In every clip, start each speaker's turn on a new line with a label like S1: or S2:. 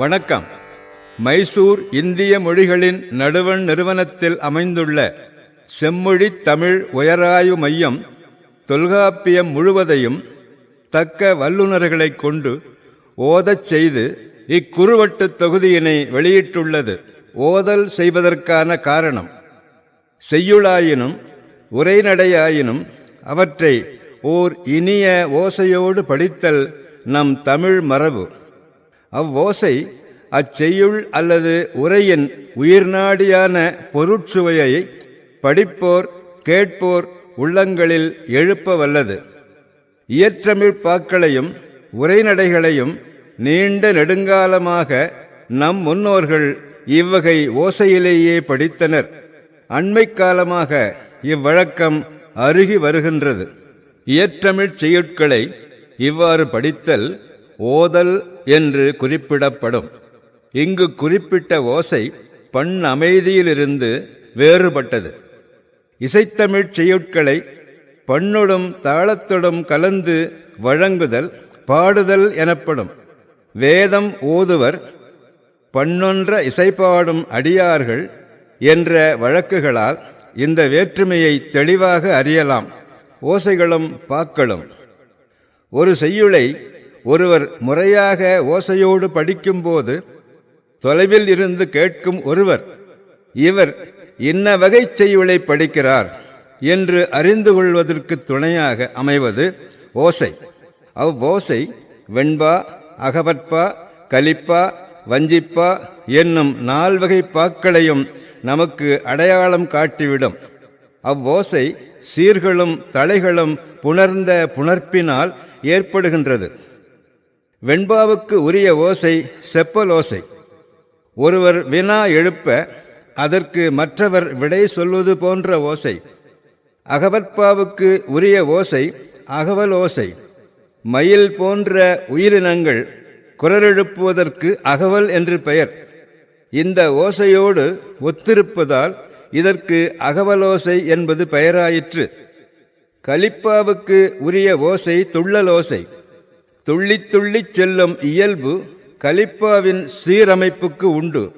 S1: வணக்கம். மைசூர் இந்திய மொழிகளின் நடுவண் நிறுவனத்தில் அமைந்துள்ள செம்மொழி தமிழ் உயராய்வு மையம் தொல்காப்பியம் முழுவதையும் தக்க வல்லுநர்களைக் கொண்டு ஓதச் செய்து இக்குறுவட்டு தொகுதியினை வெளியிட்டுள்ளது. ஓதல் செய்வதற்கான காரணம் செய்யுளாயினும் உரைநடையாயினும் அவற்றை ஓர் இனிய ஓசையோடு படித்தல் நம் தமிழ் மரபு. அவ்வோசை அச்செய்யுள் அல்லது உரையின் உயிர்நாடியான பொருட்சுவையை படிப்போர் கேட்போர் உள்ளங்களில் எழுப்ப வல்லது இயற்றமிழ் பாக்களையும் உரைநடைகளையும் நீண்ட நெடுங்காலமாக நம் முன்னோர்கள் இவ்வகை ஓசையிலேயே படித்தனர். அண்மை காலமாக இவ்வழக்கம் அருகி வருகின்றது. இயற்றமிழ் செய்யுட்களை இவ்வாறு படித்தல் ஓதல் என்று குறிப்பிடப்படும். இங்கு குறிப்பிட்ட ஓசை பண் அமைதியிலிருந்து வேறுபட்டது. இசைத்தமிழ்ச் செய்யுட்களை பண்ணுடும் தாளத்தொடும் கலந்து வழங்குதல் பாடுதல் எனப்படும். வேதம் ஓதுவர் பண்ணொன்ற இசைப்பாடும் அடியார்கள் என்ற வழக்குகளால் இந்த வேற்றுமையை தெளிவாக அறியலாம். ஓசைகளும் பாக்களும். ஒரு செய்யுளை ஒருவர் முறையாக ஓசையோடு படிக்கும்போது தொலைவில் இருந்து கேட்கும் ஒருவர் இவர் இன்ன வகை செய்யுளை படிக்கிறார் என்று அறிந்து கொள்வதற்கு துணையாக அமைவது ஓசை. அவ்வோசை வெண்பா அகவற்பா கலிப்பா வஞ்சிப்பா என்னும் நால்வகை பாக்களையும் நமக்கு அடையாளம் காட்டிவிடும். அவ்வோசை சீர்களும் தலைகளும் புணர்ந்த புணர்ப்பினால் ஏற்படுகின்றது. வெண்பாவுக்கு உரிய ஓசை செப்பலோசை ஒருவர் வினா எழுப்ப அதற்கு மற்றவர் விடை சொல்வது போன்ற ஓசை. அகவற்பாவுக்கு உரிய ஓசை அகவல் ஓசை. மயில் போன்ற உயிரினங்கள் குரலெழுப்புவதற்கு அகவல் என்று பெயர். இந்த ஓசையோடு ஒத்திருப்பதால் இதற்கு அகவலோசை என்பது பெயராயிற்று. கலிப்பாவுக்கு உரிய ஓசை துள்ளலோசை துள்ளித் துள்ளிச் செல்லும் இயல்பு கலிப்பாவின் சீரமைப்புக்கு உண்டு.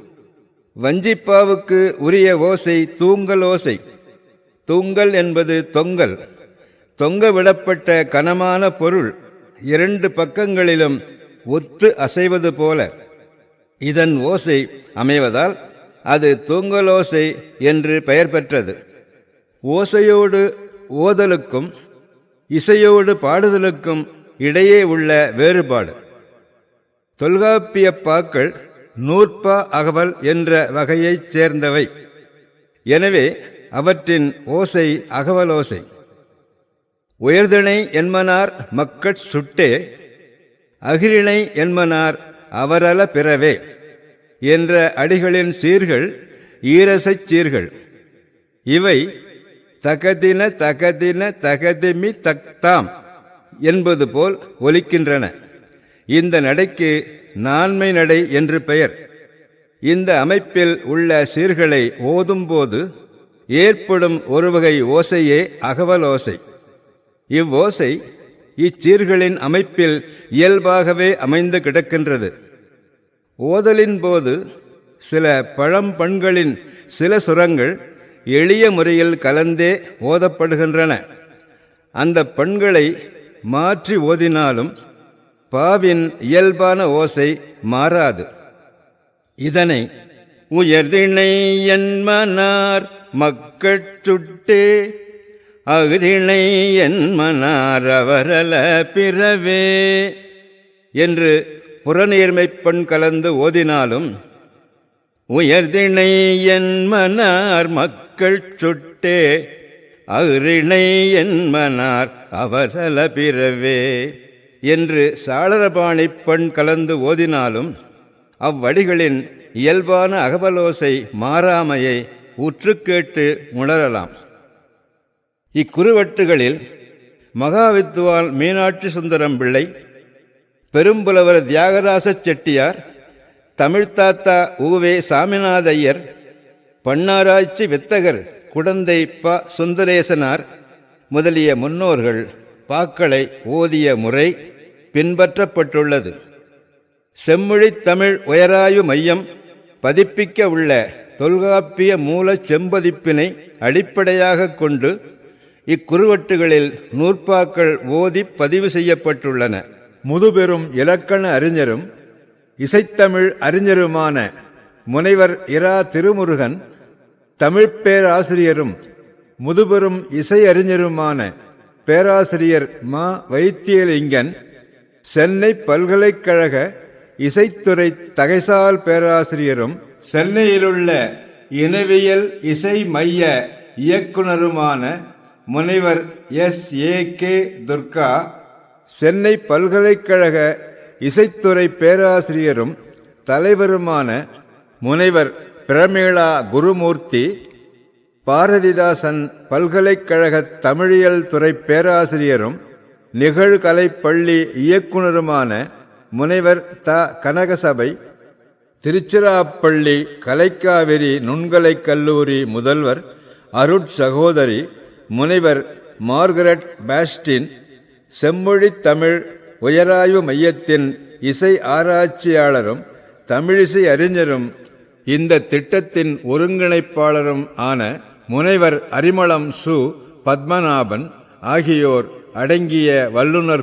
S1: வஞ்சிப்பாவுக்கு உரிய ஓசை தூங்கல் ஓசை. தூங்கல் என்பது தொங்கல். தொங்க விடப்பட்ட கனமான பொருள் இரண்டு பக்கங்களிலும் ஒத்து அசைவது போல. இதன் ஓசை அமைவதால் அது தூங்கலோசை என்று பெயர் பெற்றது. ஓசையோடு ஓதலுக்கும் இசையோடு பாடுதலுக்கும் இடையே உள்ள வேறுபாடு. தொல்காப்பிய பாக்கள் நூற்பா அகவல் என்ற வகையைச் சேர்ந்தவை. எனவே அவற்றின் ஓசை அகவலோசை. உயர்திணை என்மனார் மக்கட் சுட்டே அகிரிணை என்மனார் அவரல பிறவே என்ற அடிகளின் சீர்கள் ஈரசைச் சீர்கள். இவை தகதின தகதின தகதிமி தக்தாம். என்பது போல் ஒலிக்கின்றன. இந்த நடைக்கு நான்மை நடை என்று பெயர். இந்த அமைப்பில் உள்ள சீர்களை ஓதும்போது ஏற்படும் ஒரு வகை ஓசையே அகவலோசை. இவ்வோசை இச்சீர்களின் அமைப்பில் இயல்பாகவே அமைந்து கிடக்கின்றது. ஓதலின் போது சில பழம்பண்களின் சில சுரங்கள் எளிய முறையில் கலந்தே ஓதப்படுகின்றன. அந்த பண்களை மாற்றி ஓதினாலும் பாவின் இயல்பான ஓசை மாறாது. இதனை உயர்திணை என்மனார் மக்கட்சுட்டே அகிரிணை என்மனார் அவரல பிறவே என்று புறநீர்மைப்பண் கலந்து ஓதினாலும் உயர்திணை என்மனார் மக்கள் சுட்டே அகிரிணை என்மனார் அவசல பிறவே. என்று சாளரபாணி பெண் கலந்து ஓதினாலும் அவ்வடிகளின் இயல்பான அகபலோசை மாறாமையை உற்று கேட்டு உணரலாம். இக்குறுவட்டுகளில் மகாவித்துவான் மீனாட்சி சுந்தரம் பிள்ளை பெரும்புலவர் தியாகராச செட்டியார் தமிழ்தாத்தா உவே சாமிநாதையர் பன்னாராய்ச்சி வித்தகர் குடந்தை ப சுந்தரேசனார் முதலிய முன்னோர்கள் பாக்களை ஓதிய முறை பின்பற்றப்பட்டுள்ளது. செம்மொழித் தமிழ் உயராயு மையம் பதிப்பிக்க உள்ள தொல்காப்பிய மூலச் செம்பதிப்பினை அடிப்படையாக கொண்டு இக்குறுவட்டுகளில் நூற்பாக்கள் ஓதி பதிவு செய்யப்பட்டுள்ளன. முதுபெரும் இலக்கண அறிஞரும் இசைத்தமிழ் அறிஞருமான முனைவர் இரா திருமுருகன் தமிழ் பேராசிரியரும் முதுபெரும் இசை அறிஞருமான பேராசிரியர் மா. வைத்தியலிங்கன் சென்னை பல்கலைக்கழக இசைத்துறை தகைசால் பேராசிரியரும் சென்னையிலுள்ள இனவியல் இசை மைய இயக்குனருமான முனைவர் S. A. K. Durga Chennai பல்கலைக்கழக இசைத்துறை பேராசிரியரும் தலைவருமான முனைவர் பிரமேளா குருமூர்த்தி பாரதிதாசன் பல்கலைக்கழக தமிழியல் துறை பேராசிரியரும் நிகழ்கலை பள்ளி இயக்குனருமான முனைவர் த. கனகசபை திருச்சிராப்பள்ளி கலைக்காவிரி நுண்கலைக் கல்லூரி முதல்வர் அருட்சகோதரி முனைவர் மார்கரெட் பாஸ்டின் செம்மொழித் தமிழ் உயராய்வு மையத்தின் இசை ஆராய்ச்சியாளரும் தமிழிசை அறிஞரும் இந்த திட்டத்தின் ஒருங்கிணைப்பாளரும் ஆன முனைவர் அரிமளம் சு பத்மநாபன் ஆகியோர் அடங்கிய வல்லுநர்